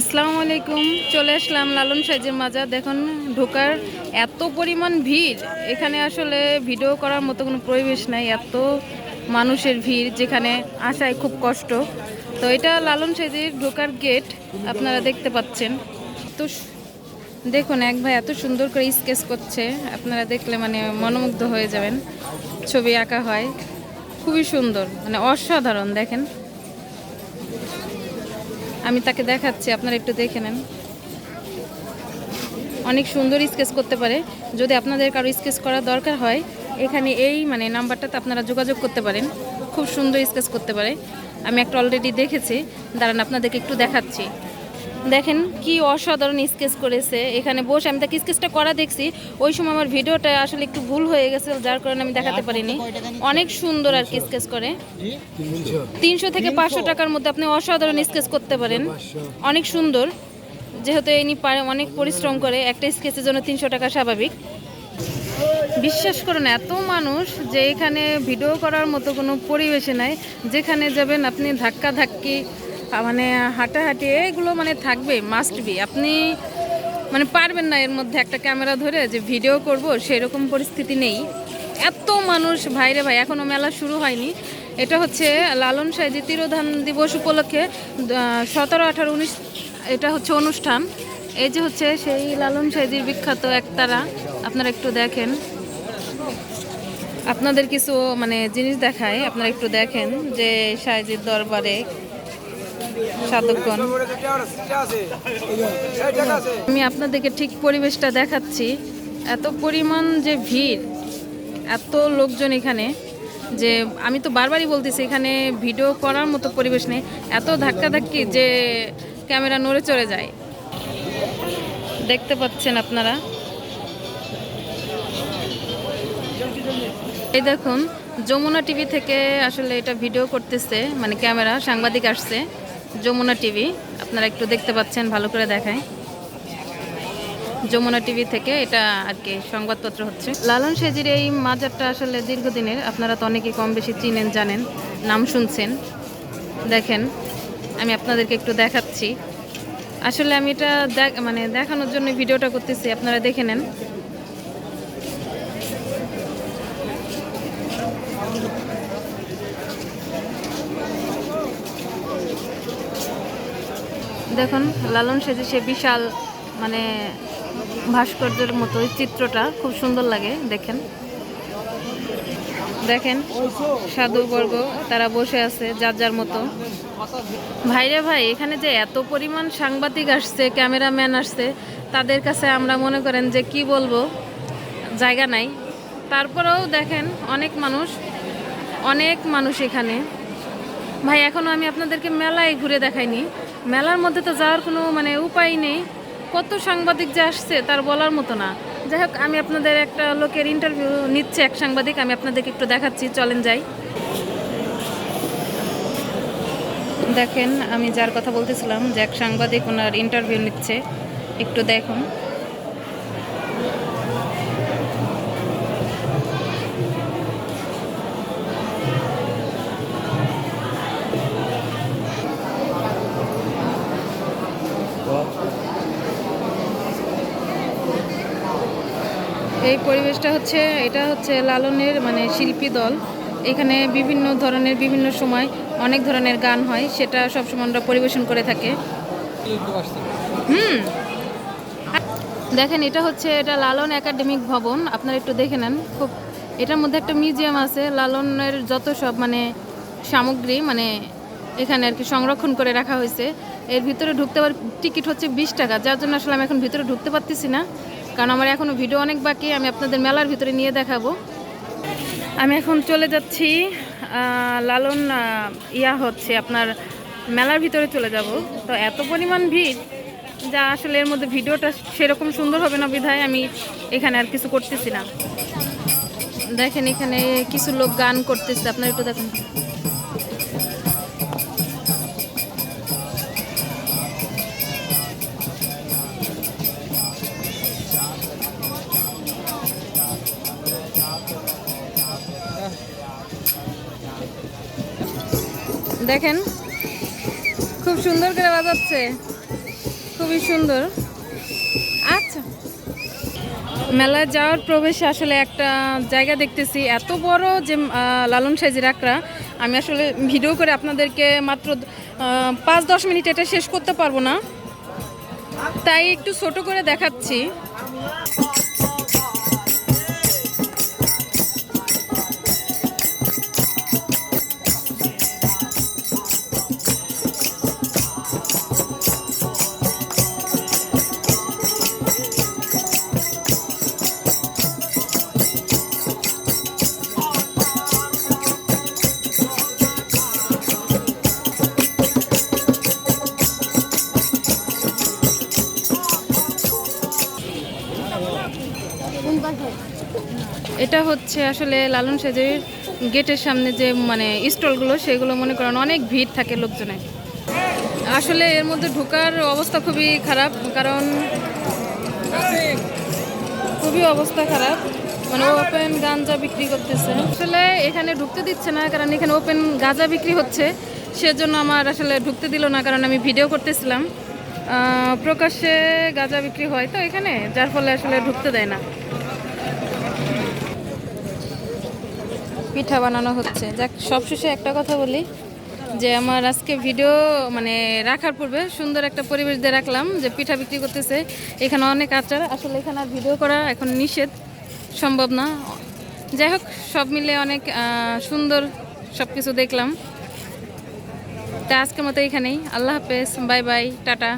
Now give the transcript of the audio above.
আসসালামু আলাইকুম। চলে আসলাম লালন সাইজের মাজার। দেখুন, ঢোকার এত পরিমাণ ভিড়। এখানে আসলে ভিডিও করার মতো কোনো পরিবেশ নাই। এত মানুষের ভিড়, যেখানে আসায় খুব কষ্ট। তো এটা লালন সাইজের ঢোকার গেট, আপনারা দেখতে পাচ্ছেন। তো দেখুন, এক ভাই এত সুন্দর করে স্কেচ করছে। আপনারা দেখলে মানে মনোমুগ্ধ হয়ে যাবেন। ছবি আঁকা হয়। খুবই সুন্দর মানে অসাধারণ, দেখেন। আমি তাকে দেখাচ্ছি, আপনারা একটু দেখে নেন। অনেক সুন্দর স্কেচ করতে পারে। যদি আপনাদের কারও স্কেচ করার দরকার হয়, এখানে এই মানে নাম্বারটাতে আপনারা যোগাযোগ করতে পারেন। খুব সুন্দর স্কেচ করতে পারে। আমি একটা অলরেডি দেখেছি। দাঁড়ান, আপনাদেরকে একটু দেখাচ্ছি। দেখেন কি অসাধারণ স্কেচ করেছে। এখানে বসে আমি তাকে স্কেচটা করা দেখছি। ওই সময় আমার ভিডিওটা আসলে একটু ভুল হয়ে গেছে যার কারণে আমি দেখাতে পারিনি। অনেক সুন্দর আর কি স্কেচ করে। তিনশো থেকে পাঁচশো টাকার মধ্যে আপনি অসাধারণ স্কেচ করতে পারেন। অনেক সুন্দর। যেহেতু ইনি পারে অনেক পরিশ্রম করে একটা স্কেচের জন্য তিনশো টাকা স্বাভাবিক। বিশ্বাস করুন এত মানুষ যে এখানে ভিডিও করার মতো কোনো পরিবেশে নাই যেখানে যাবেন আপনি ধাক্কা ধাক্কি মানে হাঁটাহাঁটি, এগুলো মানে থাকবে মাস্ট বি আপনি মানে পারবেন না এর মধ্যে একটা ক্যামেরা ধরে যে ভিডিও করব, সেরকম পরিস্থিতি নেই। এত মানুষ ভাইরে ভাই এখনও মেলা শুরু হয়নি। এটা হচ্ছে লালন সাইজি তিরোধান দিবস উপলক্ষে সতেরো, আঠারো, উনিশ, এটা হচ্ছে অনুষ্ঠান। এই যে হচ্ছে সেই লালন সাইজির বিখ্যাত একতারা আপনারা একটু দেখেন। আপনাদের কিছু মানে জিনিস দেখায়, আপনারা একটু দেখেন যে সাইজির দরবারে আমি আপনাদেরকে ঠিক পরিবেশটা দেখাচ্ছি। এত পরিমাণ যে ভিড়, এত লোকজন এখানে যে আমি তো বারবারই বলতেছি, এখানে ভিডিও করার মতো পরিবেশ নেই। এত ধাক্কাধাক্কি যে ক্যামেরা নড়ে চড়ে যায়। দেখতে পাচ্ছেন আপনারা? এই দেখুন, যমুনা টিভি থেকে আসলে এটা ভিডিও করতেছে মানে ক্যামেরা, সাংবাদিক আসছে। যমুনা টিভি, আপনারা একটু দেখতে পাচ্ছেন, ভালো করে দেখায়। যমুনা টিভি থেকে এটা আর কি সংবাদপত্র হচ্ছে। লালন সেজির এই মাজারটা আসলে দীর্ঘদিনের, আপনারা তো অনেকেই কম বেশি চিনেন, জানেন, নাম শুনছেন। দেখেন, আমি আপনাদেরকে একটু দেখাচ্ছি। আসলে আমি এটা মানে দেখানোর জন্য ভিডিওটা করতেছি, আপনারা দেখে নেন। দেখুন, লালন সেজে সে বিশাল মানে ভাস্কর্যের মতো চিত্রটা, খুব সুন্দর লাগে, দেখেন। দেখেন সাধুবর্গ তারা বসে আছে, যার যার মতো। ভাইরে ভাই, এখানে যে এত পরিমাণ সাংবাদিক আসছে, ক্যামেরাম্যান আসছে, তাদের কাছে আমরা মনে করেন যে কি বলব, জায়গা নাই। তারপরেও দেখেন, অনেক মানুষ অনেক মানুষ এখানে। ভাই এখনও আমি আপনাদেরকে মেলায় ঘুরে দেখাইনি। মেলার মধ্যে তো যাওয়ার কোনো মানে উপায় নেই। কত সাংবাদিক যে আসছে তার বলার মতো না। যাই হোক, আমি আপনাদের একটা লোকের ইন্টারভিউ নিচ্ছে এক সাংবাদিক, আমি আপনাদেরকে একটু দেখাচ্ছি, চলেন যাই। দেখেন, আমি যার কথা বলতেছিলাম যে এক সাংবাদিক ওনার ইন্টারভিউ নিচ্ছে, একটু দেখুন। এই পরিবেশটা হচ্ছে, এটা হচ্ছে লালনের মানে শিল্পী দল। এখানে বিভিন্ন ধরনের, বিভিন্ন সময় অনেক ধরনের গান হয়, সেটা সবসময় আমরা পরিবেশন করে থাকে। হুম। দেখেন, এটা হচ্ছে, এটা লালন একাডেমিক ভবন, আপনারা একটু দেখে নেন। খুব, এটার মধ্যে একটা মিউজিয়াম আছে, লালনের যত সব মানে সামগ্রী মানে এখানে আর কি সংরক্ষণ করে রাখা হয়েছে। এর ভিতরে ঢুকতে পার, টিকিট হচ্ছে বিশ টাকা, যার জন্য আসলে আমি এখন ভিতরে ঢুকতে পারতেছি না। কারণ আমার এখনও ভিডিও অনেক বাকি, আমি আপনাদের মেলার ভিতরে নিয়ে দেখাবো। আমি এখন চলে যাচ্ছি লালন ইয়া হচ্ছে আপনার মেলার ভিতরে চলে যাব। তো এত পরিমাণ ভিড় যা আসলে এর মধ্যে ভিডিওটা সেরকম সুন্দর হবে না বিধায় আমি এখানে আর কিছু করতেছি না। দেখেন এখানে কিছু লোক গান করতেছে, আপনার একটু দেখেন। দেখেন, খুব সুন্দর করে বাজাচ্ছে। খুবই সুন্দর। আচ্ছা। মেলায় যাওয়ার প্রবেশে আসলে একটা জায়গা দেখতেছি। এত বড় যে লালন সাইজের আকড়া আমি আসলে ভিডিও করে আপনাদেরকে মাত্র পাঁচ দশ মিনিট এটা শেষ করতে পারব না। তাই একটু ছোট করে দেখাচ্ছি। এটা হচ্ছে আসলে লালন সাইজের গেটের সামনে যে মানে স্টলগুলো, সেগুলো মনে করেন অনেক ভিড় থাকে লোকজনের। আসলে এর মধ্যে ঢোকার অবস্থা খুবই খারাপ, কারণ খুবই অবস্থা খারাপ। মানে ওপেন গাঞ্জা বিক্রি করতেছে। আসলে এখানে ঢুকতে দিচ্ছে না, কারণ এখানে ওপেন গাঁজা বিক্রি হচ্ছে। সেজন্য আমার আসলে ঢুকতে দিল না, কারণ আমি ভিডিও করতেছিলাম। প্রকাশ্যে গাঁজা বিক্রি হয় তো এখানে, যার ফলে আসলে ঢুকতে দেয় না। পিঠা বানানো হচ্ছে। যাক, সবশেষে একটা কথা বলি। যে আমার আজকে ভিডিও মানে রাখার পূর্বে সুন্দর একটা পরিবেশ দিয়ে রাখলাম যে পিঠা বিক্রি করতেছে। এখানে অনেক আচার, আসলে এখানে ভিডিও করা এখন নিষেধ, সম্ভব না। যাই হোক, সব মিলে অনেক সুন্দর সব কিছু দেখলাম। তা আজকের মতো এখানেই। আল্লাহ হাফেজ, বাই বাই, টাটা।